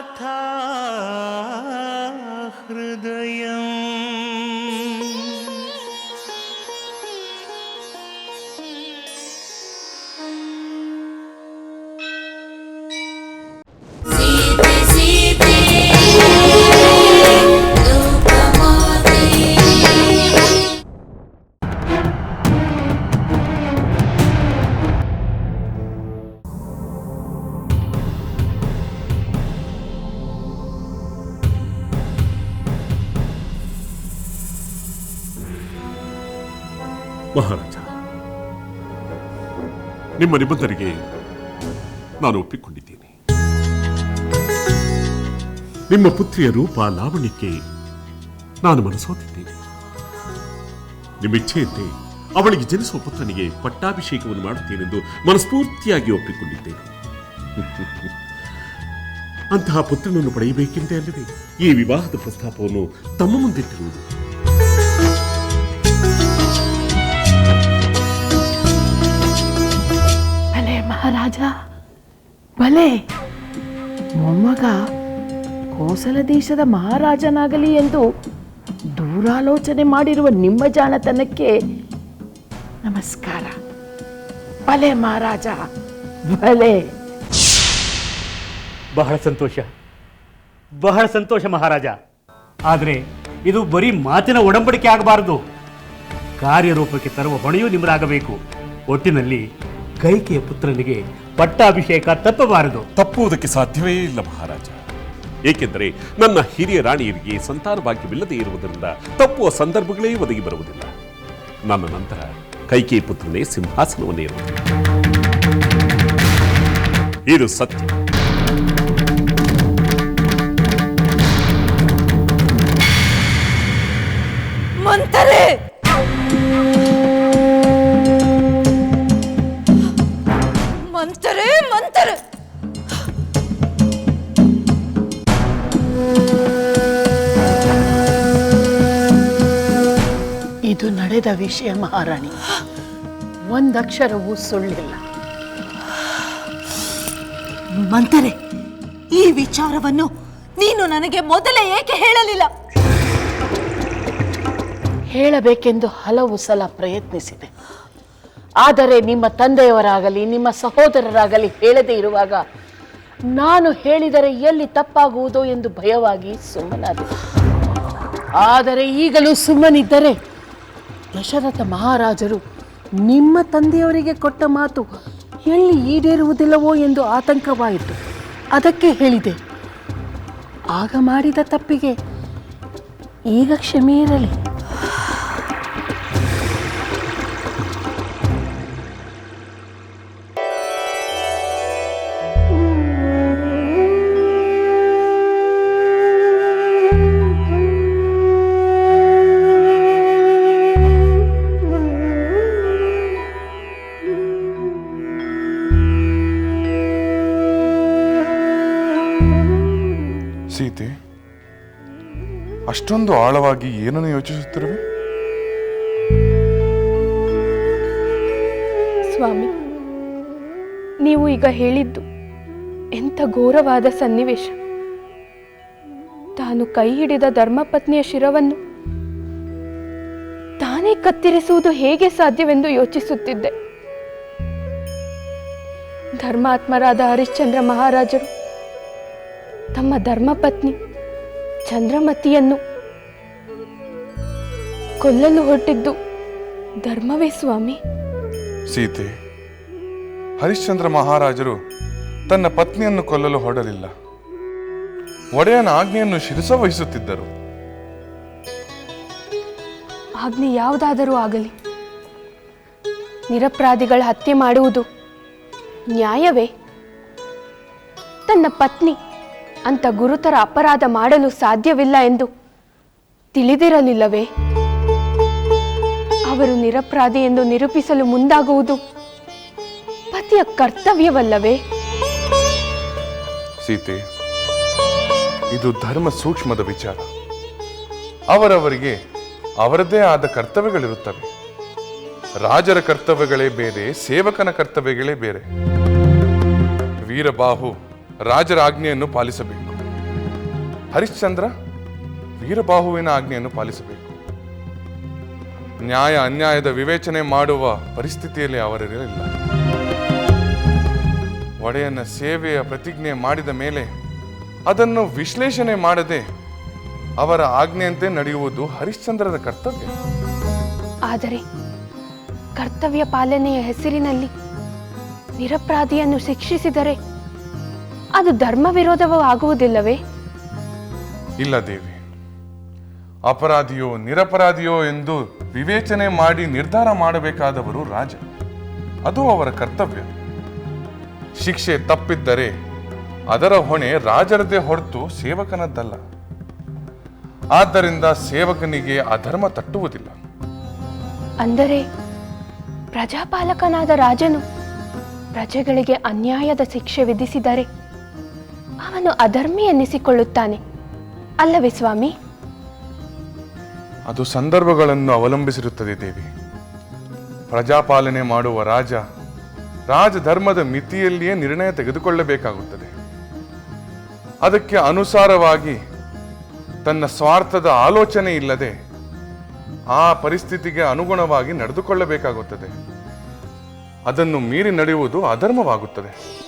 কথা ಮಹಾರಾಜ, ನಿಮ್ಮ ನಿಬಂಧನೆಗೆ ನಾನು ಒಪ್ಪಿಕೊಂಡಿದ್ದೇನೆ. ನಿಮ್ಮ ಪುತ್ರಿಯ ರೂಪ ಲಾವಣ್ಯಕ್ಕೆ ನಾನು ಮನಸೋತಿದ್ದೇನೆ ನಿಮ್ಮ ಇಚ್ಛೆಯಂತೆ ಅವಳಿಗೆ ಜನಿಸುವ ಪುತ್ರನಿಗೆ ಪಟ್ಟಾಭಿಷೇಕವನ್ನು ಮಾಡುತ್ತೇನೆಂದು ಮನಸ್ಫೂರ್ತಿಯಾಗಿ ಒಪ್ಪಿಕೊಂಡಿದ್ದೇನೆ. ಅಂತಹ ಪುತ್ರನನ್ನು ಪಡೆಯಬೇಕೆಂದೇ ಅಲ್ಲವೇ ಈ ವಿವಾಹದ ಪ್ರಸ್ತಾಪವನ್ನು ತಮ್ಮ ಮುಂದಿಟ್ಟಿರುವುದು. ಭಲೆ ಮೊಮ್ಮಗ ಕೋಸಲ ದೇಶದ ಮಹಾರಾಜನಾಗಲಿ ಎಂದು ದೂರಾಲೋಚನೆ ಮಾಡಿರುವ ನಿಮ್ಮ ಜಾಣತನಕ್ಕೆ ನಮಸ್ಕಾರ. ಭಲೆ ಮಹಾರಾಜ ಭಲೆ ಬಹಳ ಸಂತೋಷ. ಬಹಳ ಸಂತೋಷ ಮಹಾರಾಜ. ಆದರೆ ಇದು ಬರೀ ಮಾತಿನ ಒಡಂಬಡಿಕೆ ಆಗಬಾರದು. ಕಾರ್ಯರೂಪಕ್ಕೆ ತರುವ ಹೊಣೆಯೂ ನಿಮ್ಮದಾಗಬೇಕು ಒಟ್ಟಿನಲ್ಲಿ ಕೈಕೆಯ ಪುತ್ರನಿಗೆ ಪಟ್ಟಾಭಿಷೇಕ ತಪ್ಪಬಾರದು. ತಪ್ಪುವುದಕ್ಕೆ ಸಾಧ್ಯವೇ ಇಲ್ಲ ಮಹಾರಾಜ. ಏಕೆಂದರೆ ನನ್ನ ಹಿರಿಯ ರಾಣಿಯರಿಗೆ ಸಂತಾನ ಭಾಗ್ಯವಿಲ್ಲದೆ ಇರುವುದರಿಂದ ತಪ್ಪುವ ಸಂದರ್ಭಗಳೇ ಒದಗಿ ಬರುವುದಿಲ್ಲ. ನನ್ನ ನಂತರ ಕೈಕೇಯಿ ಪುತ್ರನೇ ಸಿಂಹಾಸನವನ್ನೇರುವುದು ಇದು ಸತ್ಯ. ಇದು ನಡೆದ ವಿಷಯ ಮಹಾರಾಣಿ. ಒಂದಕ್ಷರವೂ ಸುಳ್ಳಿಲ್ಲ. ಮಂತರೆ ಈ ವಿಚಾರವನ್ನು ನೀನು ನನಗೆ ಮೊದಲೇ ಏಕೆ ಹೇಳಲಿಲ್ಲ? ಹೇಳಬೇಕೆಂದು ಹಲವು ಸಲ ಪ್ರಯತ್ನಿಸಿದೆ. ಆದರೆ ನಿಮ್ಮ ತಂದೆಯವರಾಗಲಿ ನಿಮ್ಮ ಸಹೋದರರಾಗಲಿ ಹೇಳದೇ ಇರುವಾಗ ನಾನು ಹೇಳಿದರೆ ಎಲ್ಲಿ ತಪ್ಪಾಗುವುದೋ ಎಂದು ಭಯವಾಗಿ ಸುಮ್ಮನಾದೆ. ಆದರೆ ಈಗಲೂ ಸುಮ್ಮನಿದ್ದರೆ ದಶರಥ ಮಹಾರಾಜರು ನಿಮ್ಮ ತಂದೆಯವರಿಗೆ ಕೊಟ್ಟ ಮಾತು ಎಲ್ಲಿ ಈಡೇರುವುದಿಲ್ಲವೋ ಎಂದು ಆತಂಕವಾಯಿತು. ಅದಕ್ಕೆ ಹೇಳಿದೆ, ಆಗ ಮಾಡಿದ ತಪ್ಪಿಗೆ ಈಗ ಕ್ಷಮೆ ಇರಲಿ. ಸೀತೆ, ಅಷ್ಟೊಂದು ಆಳವಾಗಿ ಏನನ್ನು ಯೋಚಿಸುತ್ತಿರುವೆ? ಸ್ವಾಮಿ, ನೀವು ಈಗ ಹೇಳಿದ್ದು ಎಂಥ ಘೋರವಾದ ಸನ್ನಿವೇಶ. ತಾನು ಕೈ ಹಿಡಿದ ಧರ್ಮಪತ್ನಿಯ ಶಿರವನ್ನು ತಾನೇ ಕತ್ತರಿಸುವುದು ಹೇಗೆ ಸಾಧ್ಯವೆಂದು ಯೋಚಿಸುತ್ತಿದ್ದೆ. ಧರ್ಮಾತ್ಮರಾದ ಹರಿಶ್ಚಂದ್ರ ಮಹಾರಾಜರು ತಮ್ಮ ಧರ್ಮಪತ್ನಿ ಚಂದ್ರಮತಿಯನ್ನು ಕೊಲ್ಲಲು ಹೊರಟಿದ್ದು ಧರ್ಮವೇ ಸ್ವಾಮಿ? ಸೀತೆ ಹರಿಶ್ಚಂದ್ರ ಮಹಾರಾಜರು ತನ್ನ ಪತ್ನಿಯನ್ನು ಕೊಲ್ಲಲು ಹೊರಡಲಿಲ್ಲ. ಒಡೆಯನ ಆಜ್ಞೆಯನ್ನು ಶಿರಸ ವಹಿಸುತ್ತಿದ್ದರು. ಆಜ್ಞೆ ಯಾವುದಾದರೂ ಆಗಲಿ ನಿರಪರಾಧಿಗಳ ಹತ್ಯೆ ಮಾಡುವುದು ನ್ಯಾಯವೇ? ತನ್ನ ಪತ್ನಿ ಅಂತ ಗುರುತರ ಅಪರಾಧ ಮಾಡಲು ಸಾಧ್ಯವಿಲ್ಲ ಎಂದು ತಿಳಿದಿರಲಿಲ್ಲವೇ? ಅವರು ನಿರಪರಾಧಿ ಎಂದು ನಿರೂಪಿಸಲು ಮುಂದಾಗುವುದು ಪತಿಯ ಕರ್ತವ್ಯವಲ್ಲವೇ? ಸೀತೆ, ಇದು ಧರ್ಮ ಸೂಕ್ಷ್ಮದ ವಿಚಾರ. ಅವರವರಿಗೆ ಅವರದೇ ಆದ ಕರ್ತವ್ಯಗಳಿರುತ್ತವೆ. ರಾಜರ ಕರ್ತವ್ಯಗಳೇ ಬೇರೆ, ಸೇವಕನ ಕರ್ತವ್ಯಗಳೇ ಬೇರೆ. ವೀರಬಾಹು ರಾಜರ ಆಜ್ಞೆಯನ್ನು ಪಾಲಿಸಬೇಕು. ಹರಿಶ್ಚಂದ್ರ ವೀರಬಾಹುವಿನ ಆಜ್ಞೆಯನ್ನು ಪಾಲಿಸಬೇಕು. ನ್ಯಾಯ ಅನ್ಯಾಯದ ವಿವೇಚನೆ ಮಾಡುವ ಪರಿಸ್ಥಿತಿಯಲ್ಲಿ ಅವರಿರಲಿಲ್ಲ. ಒಡೆಯನ ಸೇವೆಯ ಪ್ರತಿಜ್ಞೆ ಮಾಡಿದ ಮೇಲೆ ಅದನ್ನು ವಿಶ್ಲೇಷಣೆ ಮಾಡದೆ ಅವರ ಆಜ್ಞೆಯಂತೆ ನಡೆಯುವುದು ಹರಿಶ್ಚಂದ್ರದ ಕರ್ತವ್ಯ. ಆದರೆ ಕರ್ತವ್ಯ ಪಾಲನೆಯ ಹೆಸರಿನಲ್ಲಿ ನಿರಪರಾಧಿಯನ್ನು ಶಿಕ್ಷಿಸಿದರೆ ಅದು ಧರ್ಮ ವಿರೋಧವೂ ಆಗುವುದಿಲ್ಲವೇ ಇಲ್ಲ ದೇವಿ. ಅಪರಾಧಿಯೋ ನಿರಪರಾಧಿಯೋ ಎಂದು ವಿವೇಚನೆ ಮಾಡಿ ನಿರ್ಧಾರ ಮಾಡಬೇಕಾದವರು ರಾಜ. ಅದು ಅವರ ಕರ್ತವ್ಯ. ಶಿಕ್ಷೆ ತಪ್ಪಿದ್ದರೆ ಅದರ ಹೊಣೆ ರಾಜರದೇ ಹೊರತು ಸೇವಕನದ್ದಲ್ಲ. ಆದ್ದರಿಂದ ಸೇವಕನಿಗೆ ಅಧರ್ಮ ತಟ್ಟುವುದಿಲ್ಲ. ಅಂದರೆ ಪ್ರಜಾಪಾಲಕನಾದ ರಾಜನು ಪ್ರಜೆಗಳಿಗೆ ಅನ್ಯಾಯದ ಶಿಕ್ಷೆ ವಿಧಿಸಿದರೆ ಅವನು ಅಧರ್ಮಿ ಎನ್ನಿಸಿಕೊಳ್ಳುತ್ತಾನೆ. ಅಲ್ಲವೇ ಸ್ವಾಮಿ? ಅದು ಸಂದರ್ಭಗಳನ್ನು ಅವಲಂಬಿಸಿರುತ್ತದೆ ದೇವಿ. ಪ್ರಜಾಪಾಲನೆ ಮಾಡುವ ರಾಜ ರಾಜಧರ್ಮದ ಮಿತಿಯಲ್ಲಿಯೇ ನಿರ್ಣಯ ತೆಗೆದುಕೊಳ್ಳಬೇಕಾಗುತ್ತದೆ. ಅದಕ್ಕೆ ಅನುಸಾರವಾಗಿ ತನ್ನ ಸ್ವಾರ್ಥದ ಆಲೋಚನೆ ಇಲ್ಲದೆ ಆ ಪರಿಸ್ಥಿತಿಗೆ ಅನುಗುಣವಾಗಿ ನಡೆದುಕೊಳ್ಳಬೇಕಾಗುತ್ತದೆ. ಅದನ್ನು ಮೀರಿ ನಡೆಯುವುದು ಅಧರ್ಮವಾಗುತ್ತದೆ.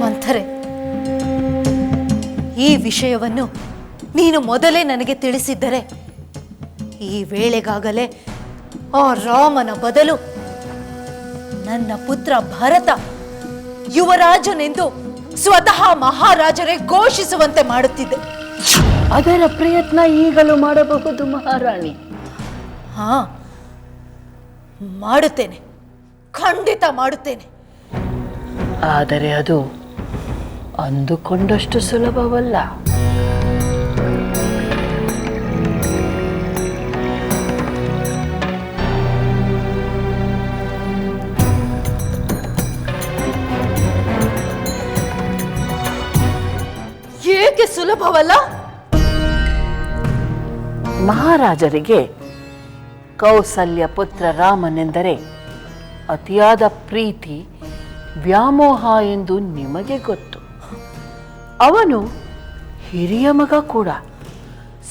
ಮಂಥರೆ ಈ ವಿಷಯವನ್ನು ನೀನು ಮೊದಲೇ ನನಗೆ ತಿಳಿಸಿದ್ದರೆ ಈ ವೇಳೆಗಾಗಲೇ ಆ ರಾಮನ ಬದಲು ನನ್ನ ಪುತ್ರ ಭರತ ಯುವರಾಜನೆಂದು ಸ್ವತಃ ಮಹಾರಾಜರೇ ಘೋಷಿಸುವಂತೆ ಮಾಡುತ್ತಿದ್ದೆ. ಅದರ ಪ್ರಯತ್ನ ಈಗಲೂ ಮಾಡಬಹುದು ಮಹಾರಾಣಿ. ಹಾ ಮಾಡುತ್ತೇನೆ. ಖಂಡಿತ ಮಾಡುತ್ತೇನೆ. ಆದರೆ ಅದು ಅಂದುಕೊಂಡಷ್ಟು ಸುಲಭವಲ್ಲ. ಏಕೆ ಸುಲಭವಲ್ಲ? ಮಹಾರಾಜರಿಗೆ ಕೌಸಲ್ಯ ಪುತ್ರ ರಾಮನೆಂದರೆ ಅತಿಯಾದ ಪ್ರೀತಿ ವ್ಯಾಮೋಹ ಎಂದು ನಿಮಗೆ ಗೊತ್ತು. ಅವನು ಹಿರಿಯ ಮಗ ಕೂಡ.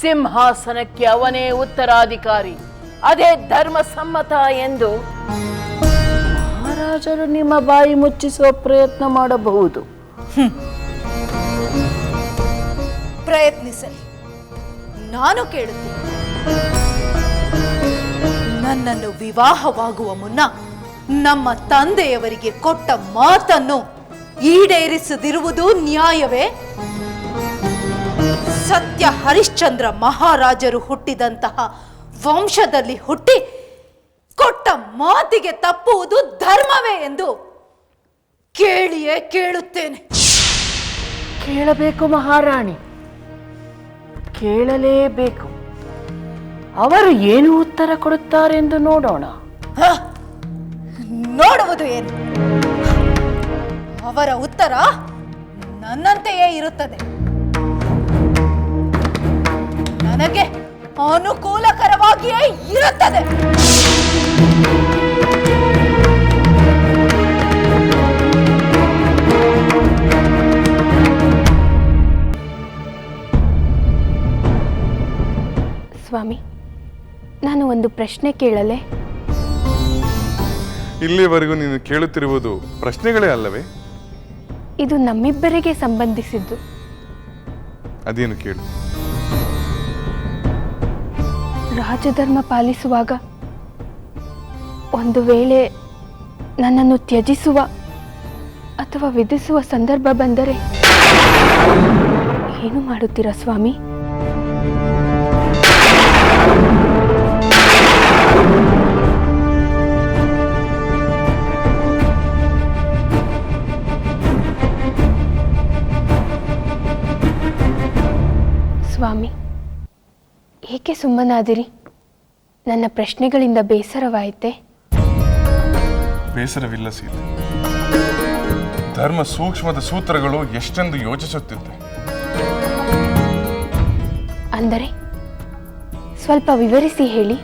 ಸಿಂಹಾಸನಕ್ಕೆ ಅವನೇ ಉತ್ತರಾಧಿಕಾರಿ. ಅದೇ ಧರ್ಮ ಸಮ್ಮತ ಎಂದು ಮಹಾರಾಜರು ನಿಮ್ಮ ಬಾಯಿ ಮುಚ್ಚಿಸುವ ಪ್ರಯತ್ನ ಮಾಡಬಹುದು. ಪ್ರಯತ್ನಿಸಲಿ. ನಾನು ಕೇಳುತ್ತೇನೆ. ನನ್ನನ್ನು ವಿವಾಹವಾಗುವ ಮುನ್ನ ನಮ್ಮ ತಂದೆಯವರಿಗೆ ಕೊಟ್ಟ ಮಾತನ್ನು ಈಡೇರಿಸದಿರುವುದು ನ್ಯಾಯವೇ? ಸತ್ಯ ಹರಿಶ್ಚಂದ್ರ ಮಹಾರಾಜರು ಹುಟ್ಟಿದಂತಹ ವಂಶದಲ್ಲಿ ಹುಟ್ಟಿ ಕೊಟ್ಟ ಮಾತಿಗೆ ತಪ್ಪುವುದು ಧರ್ಮವೇ ಎಂದು ಕೇಳಿಯೇ ಕೇಳುತ್ತೇನೆ. ಕೇಳಬೇಕು ಮಹಾರಾಣಿ. ಕೇಳಲೇಬೇಕು. ಅವರು ಏನು ಉತ್ತರ ಕೊಡುತ್ತಾರೆಂದು ನೋಡೋಣ? ನೋಡುವುದು ಏನು? ಅವರ ಉತ್ತರ ನನ್ನಂತೆಯೇ ಇರುತ್ತದೆ. ನನಗೆ ಅನುಕೂಲಕರವಾಗಿಯೇ ಇರುತ್ತದೆ. ಸ್ವಾಮಿ ನಾನು ಒಂದು ಪ್ರಶ್ನೆ ಕೇಳಲೆ? ಇಲ್ಲಿವರೆಗೂ ನೀನು ಕೇಳುತ್ತಿರುವುದು ಪ್ರಶ್ನೆಗಳೇ ಅಲ್ಲವೇ? ಇದು ನಮ್ಮಿಬ್ಬರಿಗೆ ಸಂಬಂಧಿಸಿದ್ದು. ಅದೇನು ಕೇಳು. ರಾಜಧರ್ಮ ಪಾಲಿಸುವಾಗ ಒಂದು ವೇಳೆ ನನ್ನನ್ನು ತ್ಯಜಿಸುವ ಅಥವಾ ವಿಧಿಸುವ ಸಂದರ್ಭ ಬಂದರೆ ಏನು ಮಾಡುತ್ತೀರಾ ಸ್ವಾಮಿ? ಏಕೆ ಸುಮ್ಮನಾದಿರಿ? ನನ್ನ ಪ್ರಶ್ನೆಗಳಿಂದ ಬೇಸರವಾಯಿತೆ. ಬೇಸರವಿಲ್ಲ ಸೀತೆ. ಧರ್ಮ ಸೂಕ್ಷ್ಮದ ಸೂತ್ರಗಳು ಎಷ್ಟೆಂದು ಯೋಚಿಸುತ್ತಿದ್ದೆ. ಅಂದರೆ ಸ್ವಲ್ಪ ವಿವರಿಸಿ ಹೇಳಿ.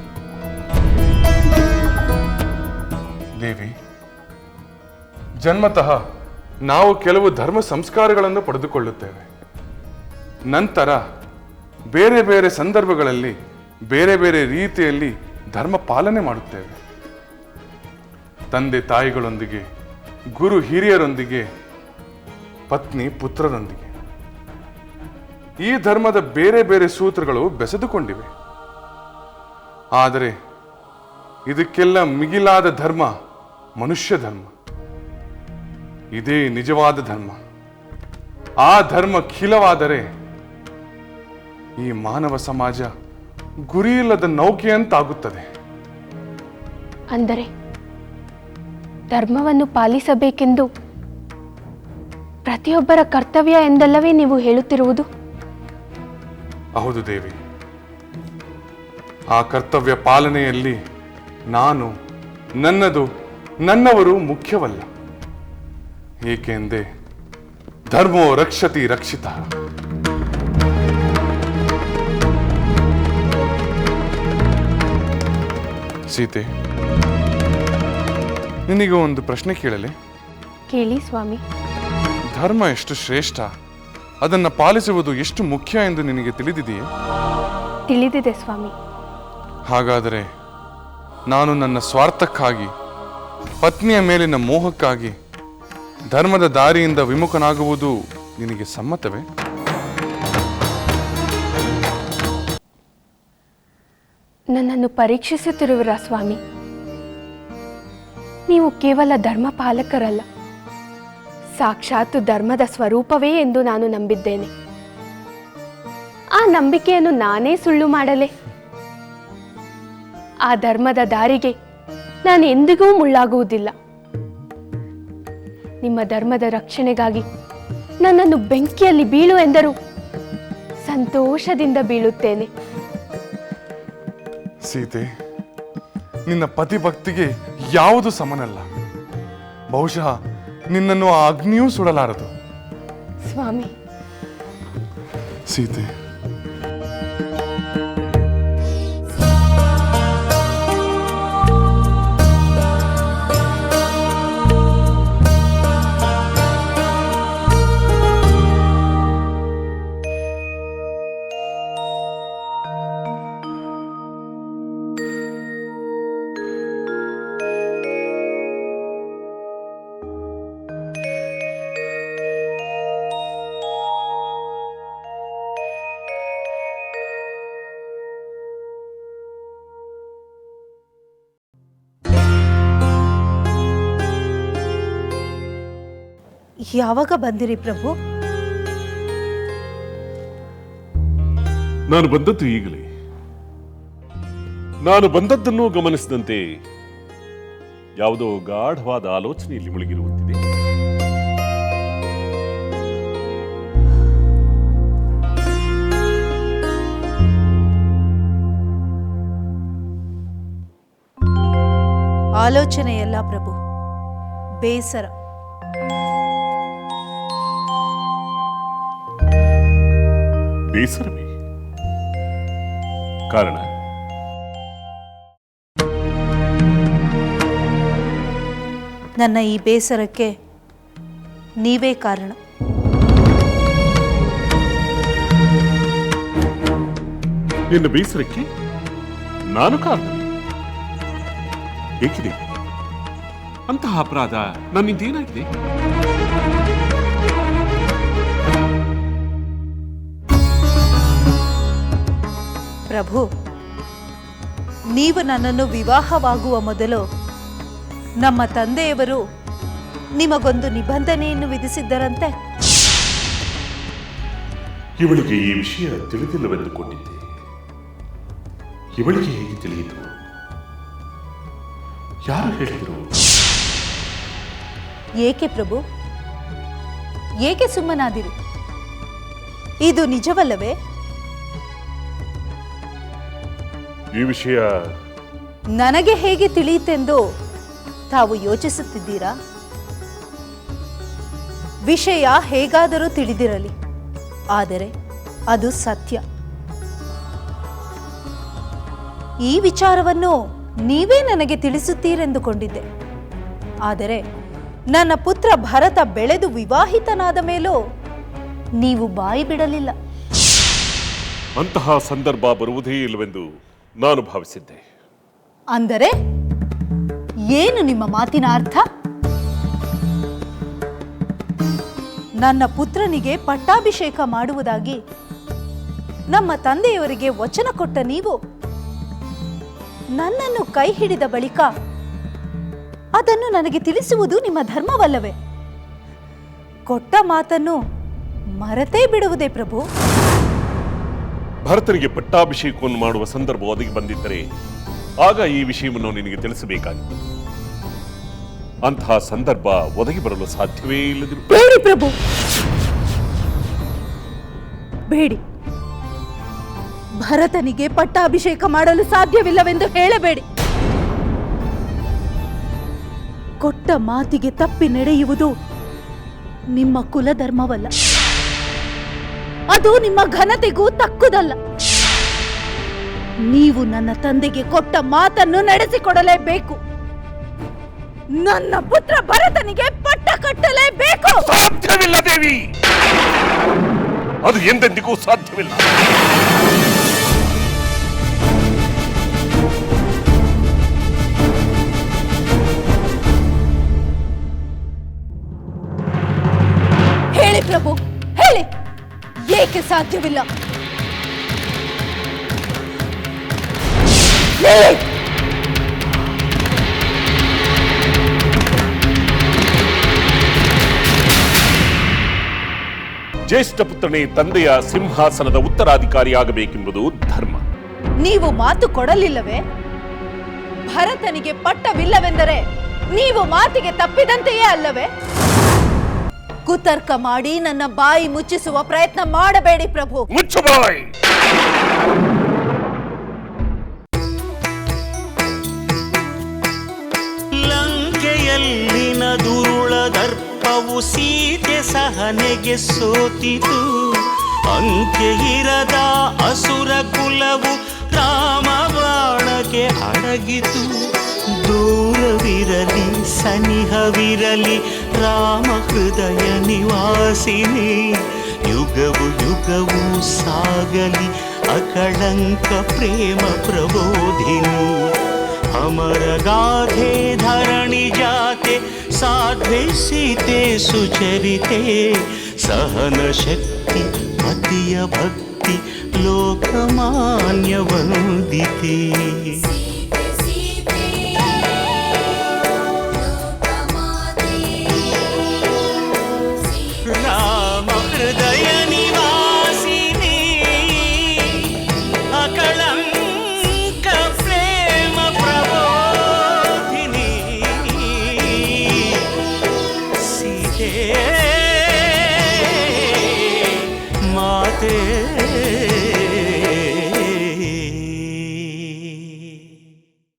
ದೇವಿ ಜನ್ಮತಃ ನಾವು ಕೆಲವು ಧರ್ಮ ಸಂಸ್ಕಾರಗಳನ್ನು ಪಡೆದುಕೊಳ್ಳುತ್ತೇವೆ. ನಂತರ ಬೇರೆ ಬೇರೆ ಸಂದರ್ಭಗಳಲ್ಲಿ, ಬೇರೆ ಬೇರೆ ರೀತಿಯಲ್ಲಿ ಧರ್ಮ ಪಾಲನೆ ಮಾಡುತ್ತೇವೆ. ತಂದೆ ತಾಯಿಗಳೊಂದಿಗೆ, ಗುರು ಹಿರಿಯರೊಂದಿಗೆ, ಪತ್ನಿ ಪುತ್ರರೊಂದಿಗೆ. ಈ ಧರ್ಮದ ಬೇರೆ ಬೇರೆ ಸೂತ್ರಗಳು ಬೆಸೆದುಕೊಂಡಿವೆ. ಆದರೆ ಇದಕ್ಕೆಲ್ಲ ಮಿಗಿಲಾದ ಧರ್ಮ ಮನುಷ್ಯ ಧರ್ಮ. ಇದೇ ನಿಜವಾದ ಧರ್ಮ. ಆ ಧರ್ಮ ಖಿಲವಾದರೆ ಈ ಮಾನವ ಸಮಾಜ ಗುರಿಯಿಲ್ಲದ ನೌಕೆಯಂತಾಗುತ್ತದೆ ಅಂದರೆ ಧರ್ಮವನ್ನು ಪಾಲಿಸಬೇಕೆಂದು ಪ್ರತಿಯೊಬ್ಬರ ಕರ್ತವ್ಯ ಎಂದಲ್ಲವೇ ನೀವು ಹೇಳುತ್ತಿರುವುದು? ಹೌದು ದೇವಿ. ಆ ಕರ್ತವ್ಯ ಪಾಲನೆಯಲ್ಲಿ ನಾನು ನನ್ನದು ನನ್ನವರು ಮುಖ್ಯವಲ್ಲ. ಏಕೆಂದೇ ಧರ್ಮೋ ರಕ್ಷತಿ ರಕ್ಷಿತ. ಸೀತೆ ನಿನಗೆ ಒಂದು ಪ್ರಶ್ನೆ ಕೇಳಲಿ? ಕೇಳಿ ಸ್ವಾಮಿ. ಧರ್ಮ ಎಷ್ಟು ಶ್ರೇಷ್ಠ? ಅದನ್ನು ಪಾಲಿಸುವುದು ಎಷ್ಟು ಮುಖ್ಯ ಎಂದು ನಿನಗೆ ತಿಳಿದಿದೆಯೇ? ತಿಳಿದಿದೆ ಸ್ವಾಮಿ. ಹಾಗಾದರೆ ನಾನು ನನ್ನ ಸ್ವಾರ್ಥಕ್ಕಾಗಿ ಪತ್ನಿಯ ಮೇಲಿನ ಮೋಹಕ್ಕಾಗಿ ಧರ್ಮದ ದಾರಿಯಿಂದ ವಿಮುಖನಾಗುವುದು ನಿನಗೆ ಸಮ್ಮತವೇ? ನನ್ನನ್ನು ಪರೀಕ್ಷಿಸುತ್ತಿರುವ ಸ್ವಾಮಿ? ನೀವು ಕೇವಲ ಧರ್ಮ ಪಾಲಕರಲ್ಲ ಸಾಕ್ಷಾತ್ ಧರ್ಮದ ಸ್ವರೂಪವೇ ಎಂದು ನಾನು ನಂಬಿದ್ದೇನೆ. ಆ ನಂಬಿಕೆಯನ್ನು ನಾನೇ ಸುಳ್ಳು ಮಾಡಲೆ. ಆ ಧರ್ಮದ ದಾರಿಗೆ ನಾನು ಎಂದಿಗೂ ಮುಳ್ಳಾಗುವುದಿಲ್ಲ. ನಿಮ್ಮ ಧರ್ಮದ ರಕ್ಷಣೆಗಾಗಿ ನನ್ನನ್ನು ಬೆಂಕಿಯಲ್ಲಿ ಬೀಳು ಎಂದರು. ಸಂತೋಷದಿಂದ ಬೀಳುತ್ತೇನೆ. ಸೀತೆ ನಿನ್ನ ಪತಿಭಕ್ತಿಗೆ ಯಾವುದು ಸಮನಲ್ಲ. ಬಹುಶಃ ನಿನ್ನನ್ನು ಆ ಅಗ್ನಿಯೂ ಸುಡಲಾರದು. ಸ್ವಾಮಿ. ಸೀತೆ ಯಾವಾಗ ಬಂದಿರಿ ಪ್ರಭು? ನಾನು ಬಂದದ್ದು ಈಗಲೇ. ನಾನು ಬಂದದ್ದನ್ನು ಗಮನಿಸಿದಂತೆ ಯಾವುದೋ ಗಾಢವಾದ ಆಲೋಚನೆಯಲ್ಲಿ ಮುಳುಗಿರುವಂತಿದೆ. ಆಲೋಚನೆಯಲ್ಲ ಪ್ರಭು ಬೇಸರ. ಬೇಸರವೇ? ಕಾರಣ? ನನ್ನ ಈ ಬೇಸರಕ್ಕೆ ನೀವೇ ಕಾರಣ. ನಿನ್ನ ಬೇಸರಕ್ಕೆ ನಾನು ಕಾರಣ. ಏಕಿದೆ? ಅಂತಹ ಅಪರಾಧ ನನ್ನಿಂದೇನಾಗಿದೆ ಪ್ರಭು ನೀವು ನನ್ನನ್ನು ವಿವಾಹವಾಗುವ ಮೊದಲು ನಮ್ಮ ತಂದೆಯವರು ನಿಮಗೊಂದು ನಿಬಂಧನೆಯನ್ನು ವಿಧಿಸಿದ್ದರಂತೆ. ಇವಳಿಗೆ ಈ ವಿಷಯ ತಿಳಿದಿಲ್ಲವೆಂದುಕೊಂಡಿದ್ದೆ ಇವಳಿಗೆ ಹೇಗೆ ತಿಳಿಯಿತು? ಯಾರು ಹೇಳಿದರು? ಏಕೆ ಪ್ರಭು? ಏಕೆ ಸುಮ್ಮನಾದಿರಿ? ಇದು ನಿಜವಲ್ಲವೇ? ಈ ವಿಷಯ ನನಗೆ ಹೇಗೆ ತಿಳಿಯಿತೆಂದು ತಾವು ಯೋಚಿಸುತ್ತಿದ್ದೀರಾ? ವಿಷಯ ಹೇಗಾದರೂ ತಿಳಿದಿರಲಿ ಆದರೆ ಅದು ಸತ್ಯ. ಈ ವಿಚಾರವನ್ನು ನೀವೇ ನನಗೆ ತಿಳಿಸುತ್ತೀರೆಂದುಕೊಂಡಿದ್ದೆ. ಆದರೆ ನನ್ನ ಪುತ್ರ ಭರತ ಬೆಳೆದು ವಿವಾಹಿತನಾದ ಮೇಲೂ ನೀವು ಬಾಯಿ ಬಿಡಲಿಲ್ಲ. ಅಂತಹ ಸಂದರ್ಭ ಬರುವುದೇ ಇಲ್ಲವೆಂದು ನಾನು ಭಾವಿಸಿದ್ದೆ. ಅಂದರೆ ಏನು ನಿಮ್ಮ ಮಾತಿನ ಅರ್ಥ? ನನ್ನ ಪುತ್ರನಿಗೆ ಪಟ್ಟಾಭಿಷೇಕ ಮಾಡುವುದಾಗಿ ನಮ್ಮ ತಂದೆಯವರಿಗೆ ವಚನ ಕೊಟ್ಟ ನೀವು ನನ್ನನ್ನು ಕೈ ಹಿಡಿದ ಬಳಿಕ ಅದನ್ನು ನನಗೆ ತಿಳಿಸುವುದು ನಿಮ್ಮ ಧರ್ಮವಲ್ಲವೇ? ಕೊಟ್ಟ ಮಾತನ್ನು ಮರೆತೇ ಬಿಡುವುದೇ ಪ್ರಭು. ಭರತನಿಗೆ ಪಟ್ಟಾಭಿಷೇಕವನ್ನು ಮಾಡುವ ಸಂದರ್ಭ ಒದಗಿ ಬಂದಿದ್ದರೆ ಆಗ ಈ ವಿಷಯವನ್ನು ನಿನಗೆ ತಿಳಿಸಬೇಕಾಗಿತ್ತು. ಅಂತಹ ಸಂದರ್ಭ ಒದಗಿ ಬರಲು ಸಾಧ್ಯವೇ ಇಲ್ಲದಿರು ಬೇಡಿ ಪ್ರಭು. ಬೇಡಿ. ಭರತನಿಗೆ ಪಟ್ಟಾಭಿಷೇಕ ಮಾಡಲು ಸಾಧ್ಯವಿಲ್ಲವೆಂದು ಹೇಳಬೇಡಿ. ಕೊಟ್ಟ ಮಾತಿಗೆ ತಪ್ಪಿ ನಡೆಯುವುದು ನಿಮ್ಮ ಕುಲಧರ್ಮವಲ್ಲ. ಅದು ನಿಮ್ಮ ಘನತೆಗೂ ತಕ್ಕುದಲ್ಲ. ನೀವು ನನ್ನ ತಂದೆಗೆ ಕೊಟ್ಟ ಮಾತನ್ನು ನಡೆಸಿಕೊಡಲೇಬೇಕು. ನನ್ನ ಪುತ್ರ ಭರತನಿಗೆ ಪಟ್ಟ ಕಟ್ಟಲೇಬೇಕು. ಸಾಧ್ಯವಿಲ್ಲ ದೇವಿ. ಅದು ಎಂದೆಂದಿಗೂ ಸಾಧ್ಯವಿಲ್ಲ. ಹೇಳಿ ಪ್ರಭು. ಏಕೆ ಸಾಧ್ಯವಿಲ್ಲ? ಜ್ಯೇಷ್ಠ ಪುತ್ರನೇ ತಂದೆಯ ಸಿಂಹಾಸನದ ಉತ್ತರಾಧಿಕಾರಿಯಾಗಬೇಕೆಂಬುದು ಧರ್ಮ. ನೀವು ಮಾತು ಕೊಡಲಿಲ್ಲವೇ? ಭರತನಿಗೆ ಪಟ್ಟವಿಲ್ಲವೆಂದರೆ ನೀವು ಮಾತಿಗೆ ತಪ್ಪಿದಂತೆಯೇ ಅಲ್ಲವೇ? ಕುತರ್ಕ ಮಾಡಿ ನನ್ನ ಬಾಯಿ ಮುಚ್ಚಿಸುವ ಪ್ರಯತ್ನ ಮಾಡಬೇಡಿ ಪ್ರಭು. ಮುಚ್ಚು ಬಾಯಿ. ಲಂಕೆಯಲ್ಲಿನ ದುರುಳ ದರ್ಪವು ಸೀತೆ ಸಹನೆಗೆ ಸೋತಿತು. ಅಂಕೆ ಇರದ ಅಸುರ ಕುಲವು ರಾಮ ಬಾಣಕ್ಕೆ ಅಡಗಿತು. ದೂರವಿರಲಿ ಸನಿಹವಿರಲಿ ರಾಮ ಹೃದಯ ನಿವಾಸಿನಿ ಯುಗವು ಯುಗವು ಸಾಗಲಿ ಅಕಳಂಕ ಪ್ರೇಮ ಪ್ರಬೋಧಿನಿ ಅಮರ ಗಾಧೆ ಧರಣಿ ಜಾತೆ ಸಾಧ್ವೆ ಸೀತೆ ಸುಚರಿತೆ ಸಹನ ಶಕ್ತಿ ಪತಿಯ ಭಕ್ತಿ ಲೋಕಮಾನ್ಯ ವಂದಿತೆ